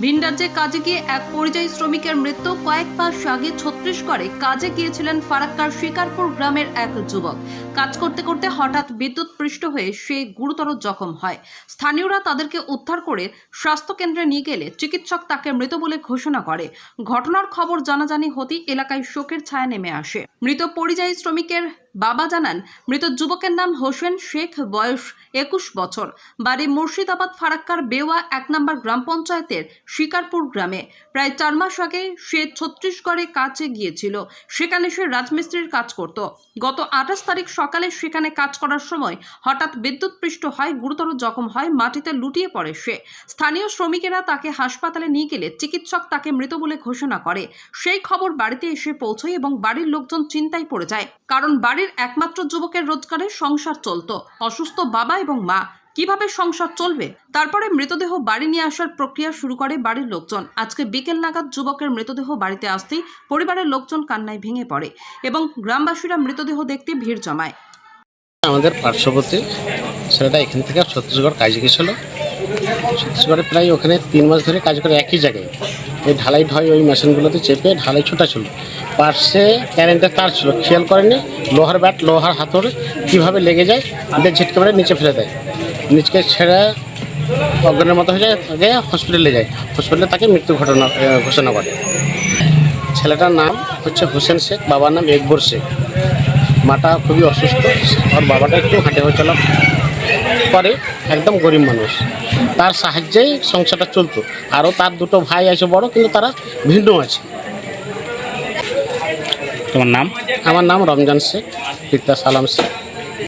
ভিন রাজ্যে কাজে গিয়ে এক পরিযায়ী শ্রমিকের মৃত্যু। কয়েক মাস আগে ছত্তিশগড়ে কাজে গিয়েছিলেন ফারাক্কার শিকারপুর গ্রামের এক যুবক। কাজ করতে করতে হঠাৎ বিদ্যুৎ পৃষ্ঠ হয়ে সে গুরুতর জখম হয়। স্থানীয়রা তাদেরকে উদ্ধার করে স্বাস্থ্যকেন্দ্রে নিয়ে গেলে চিকিৎসক তাকে মৃত বলে ঘোষণা করে। ঘটনার খবর জানাজানি হতেই এলাকায় শোকের ছায়া নেমে আসে। মৃত পরিযায়ী শ্রমিকের বাবা জানান, মৃত যুবকের নাম হোসেন শেখ, বয়স একুশ বছর। বাড়ি মুর্শিদাবাদ ফারাক্কার বেওয়া এক নম্বর গ্রাম পঞ্চায়েতের শিকারপুর গ্রামে। প্রায় চার মাস আগে সে ছত্তিশগড়ে কাজে গিয়েছিল। সেখানে সে রাজমিস্ত্রির কাজ করত। গত আঠাশ তারিখ সকালে সেখানে কাজ করার সময় হঠাৎ বিদ্যুৎ পৃষ্ঠ হয়, গুরুতর জখম হয়, মাটিতে লুটিয়ে পড়ে সে। স্থানীয় শ্রমিকেরা তাকে হাসপাতালে নিয়ে গেলে চিকিৎসক তাকে মৃত বলে ঘোষণা করে। সেই খবর বাড়িতে এসে পৌঁছয় এবং বাড়ির লোকজন চিন্তায় পড়ে যায়। কারণ বাড়ির একমাত্র যুবকের রোজগারে সংসার চলতো। অসুস্থ বাবা এবং মা। কীভাবে সংসার চলবে? তারপরে মৃতদেহ বাড়ি নিয়ে আসার প্রক্রিয়া শুরু করে বাড়ির লোকজন। আজকে বিকেল নাগাদ যুবকের মৃতদেহ বাড়িতে আসতেই পরিবারের লোকজন কান্নায় ভেঙে পড়ে এবং গ্রামবাসীরা মৃতদেহ দেখতে ভিড় জমায়। আমাদের পার্শ্ববর্তী ছেলেটা এখান থেকে ছত্তিশগড় কাজে গেছিল। ছত্তিশগড়ে প্রায় ওখানে তিন মাস ধরে কাজ করে একই জায়গায়। ওই ঢালাই ঢয় ওই মেশিনগুলোতে চেপে ঢালাই ছোটা ছিল পার্শ্বে কারেন্টের তার ছিল। খেয়াল করেনি লোহার ব্যাট, লোহার হাতর কীভাবে লেগে যায় ওদের ঝিটকে মেরে নিচে ফেলে দেয়। নিচকে ছেড়ে অজ্ঞানের মতো হয়ে যায়, আগে হসপিটালে যায়। হসপিটালে তাকে মৃত্যু ঘটনা ঘোষণা করে। ছেলেটার নাম হচ্ছে হোসেন শেখ, বাবার নাম একবর শেখ। মাটা খুবই অসুস্থ আর বাবাটা একটু হাঁটে হয়ে চলা করে একদম গরিব মানুষ। তার সাহায্যেই সংসারটা চলতো। আরও তার দুটো ভাই আছে বড়, কিন্তু তারা ভিন্ন আছে। তোমার নাম? আমার নাম রমজান শেখ পিতা সালাম শেখ।